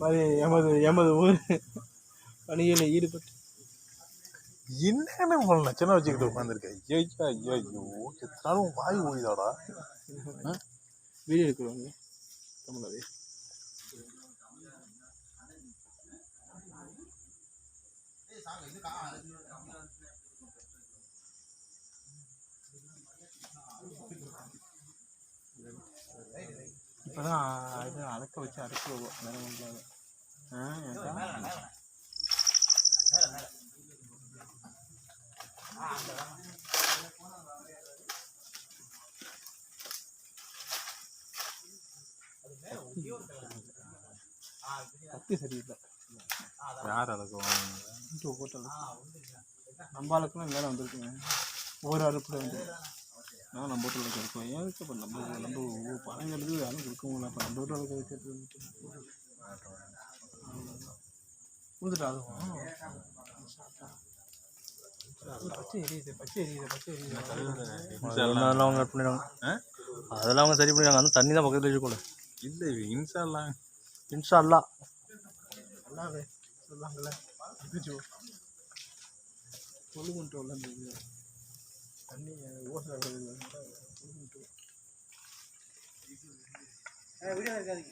மாதிரி எமது எமது ஊர். பணிகளில் ஈடுபட்டு. என்னென்ன பண்ணலாம் சின்ன வச்சுக்கிட்டு உட்காந்துருக்கேன் ஐயோ ஐயோ ஐயோ எத்தனாலும் வாய் ஓய்தாடா வீடியோ எடுக்கிறவங்க தமிழாவே இப்போதான் இது அடக்க வச்சு அடக்க வேற ஒன்றும் ஆ கத்தி சரியில்லை. யார் அழகும் இங்கே நம்ம அழகுலாம் வேலை வந்துருக்குங்க. ஒரு அறுப்புல வந்து. நான் நம்ம வீட்டில் கிடைக்கும் ஏன் இப்போ நம்ம நம்ம பணம் கெடுத்து யாரும் கொடுக்க முடியல இப்போ நம்ம வீட்டில் கேட்டு கொடுத்துட்டா அதுவும்? பச்சை எரியுது பச்சை எரியுது பச்சை எரியுது. அதெல்லாம் அவங்க கட் பண்ணிடுவாங்க. அதெல்லாம் அவங்க சரி பண்ணிடுவாங்க. அந்த தண்ணி தான் பக்கத்தில் வச்சுக்கோல இல்லை இன்ஸ்டாலாம் இன்ஷா அல்லா நல்லாவே சொல்லாங்கல்ல. கொழு கொண்டு தண்ணி ஓசை வீடியோ கொழு